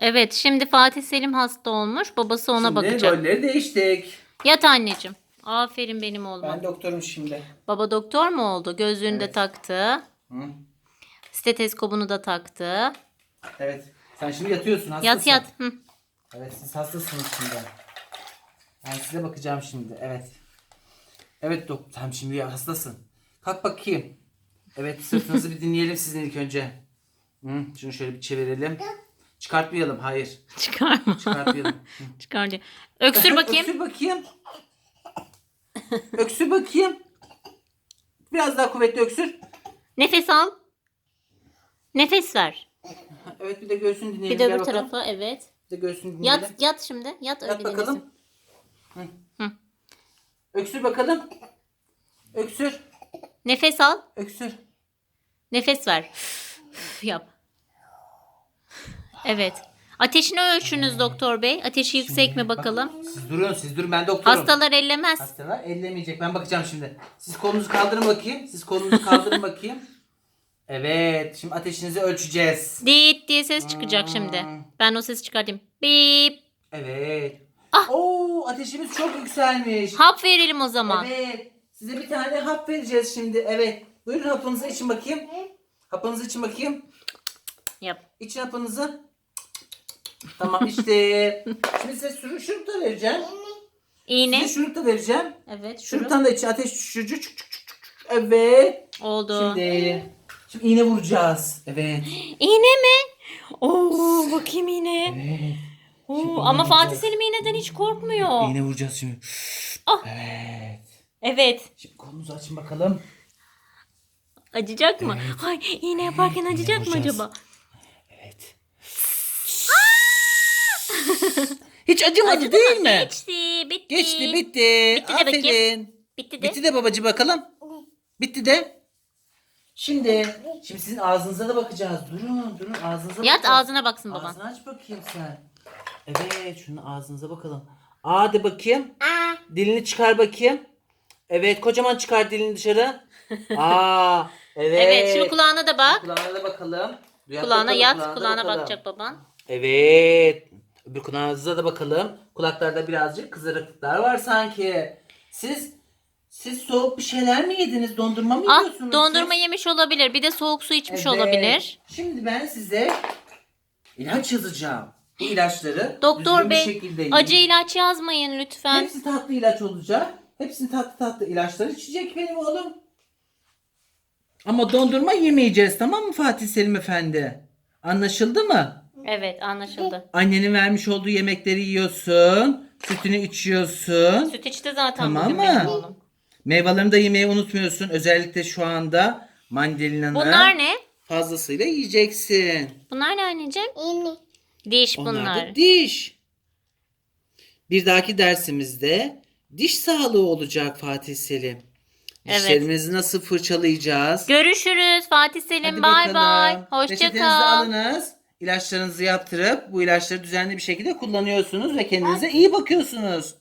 Evet şimdi Fatih Selim hasta olmuş. Babası ona Şimdi bakacak. rolleri değiştik. Yat anneciğim. Aferin benim oğluma. Ben doktorum şimdi. Baba doktor mu oldu? Gözlüğünü de taktı. Hı? Steteskopunu da taktı. Evet. Sen şimdi yatıyorsun hastasın. Yat yat. Hı. Evet siz hastasınız şimdi. Ben size bakacağım şimdi. Evet. Evet doktor. Sen şimdi hastasın. Kalk bakayım. Evet sırtınızı bir dinleyelim sizin ilk önce. Hı, şunu şöyle bir çevirelim. Çıkartmayalım. Hayır. Çıkarma. Çıkartmayalım. Çıkar diyor. Öksür bakayım. Öksür bakayım. öksür bakayım. Biraz daha kuvvetli öksür. Nefes al. Nefes ver. Evet bir de göğsünü dinleyelim. Bir de Gel öbür bakalım. tarafa evet. Bir de göğsünü dinleyelim. Yat yat şimdi. Yat öyle Yat bakalım. Hı. Hı. Öksür bakalım. Öksür. Nefes al. Öksür. Nefes ver. Yap. Evet. Ateşini ölçünüz doktor bey. Ateşi yüksek mi bakalım? Siz durun siz durun ben doktorum. Hastalar ellemez. Hastalar ellemeyecek. Ben bakacağım şimdi. Siz kolunuzu kaldırın bakayım. Siz kolunuzu kaldırın bakayım. Evet. Şimdi ateşinizi ölçeceğiz. Dit diye ses çıkacak şimdi. Ben o sesi çıkartayım. Bip. Evet. Ah! Oo ateşimiz çok yükselmiş. Hap verelim o zaman. Evet. Size bir tane hap vereceğiz şimdi. Evet. Buyurun hapınızı için bakayım. Hapınızı için bakayım. Yap. İçin hapınızı. Tamam işte. Şimdi size şurup, şurup da vereceğim. İğne. Size şurup da vereceğim. Evet. Şurup. Şuruptan da içi ateş düşürücü. Çık, çık, çık, çık. Evet. Oldu. Şimdi. Şimdi iğne vuracağız. Evet. İğne mi? Oo bakayım iğneye. Evet. Oo, Şimdi ama iğne Fatih vuracağız. Selim iğneden hiç korkmuyor. İğne vuracağız şimdi. Ah. Evet. Evet. Şimdi kolunuzu açın bakalım. Acıyacak mı? Ay iğne yaparken acıyacak mı vuracağız. acaba? Evet. Hiç acımadı Acıdı değil mı? mi? Geçti. Bitti. Geçti bitti. Bitti de bakayım. Aferin. Bitti de. Bitti de babacı bakalım. Bitti de. Şimdi, şimdi sizin ağzınıza da bakacağız. Durun, durun ağzınıza Yat bakacağız. ağzına baksın baban. Ağzını aç bakayım sen. Evet, şunu ağzınıza bakalım. A de bakayım. Dilini çıkar bakayım. Evet, kocaman çıkar dilini dışarı. Aa, evet. Evet şimdi kulağına da bak. Kulağına da bakalım. Duyat Kulağına bakalım, yat. da Kulağına bakalım. bakacak baban. Evet. Öbür kulağınıza da bakalım. Kulaklarda birazcık kızarıklıklar var sanki. Siz siz soğuk bir şeyler mi yediniz? Dondurma mı Ah yiyorsunuz? dondurma siz? yemiş olabilir. Bir de soğuk su içmiş Evet. olabilir. Şimdi ben size ilaç yazacağım. Bu ilaçları Doktor düzgün bir bey şekilde yiyin. acı ilaç yazmayın lütfen. Hepsi tatlı ilaç olacak. Hepsini tatlı tatlı ilaçlar içecek benim oğlum. Ama dondurma yemeyeceğiz tamam mı Fatih Selim Efendi? Anlaşıldı mı? Evet anlaşıldı. Annenin vermiş olduğu yemekleri yiyorsun. Sütünü içiyorsun. Süt içti zaten Tamam bugün mı? benim oğlum. Meyvelerini de yemeyi unutmuyorsun. Özellikle şu anda mandalinanı Bunlar ne? fazlasıyla yiyeceksin. Bunlar ne anneciğim? Diş Onlar bunlar. da diş. Bir dahaki dersimizde diş sağlığı olacak Fatih Selim. Evet. Dişlerimizi nasıl fırçalayacağız? Görüşürüz Fatih Hadi Selim. Bay bay. bakalım. Hoşça Reçetenizi kal. alınız. İlaçlarınızı yaptırıp bu ilaçları düzenli bir şekilde kullanıyorsunuz ve kendinize iyi bakıyorsunuz.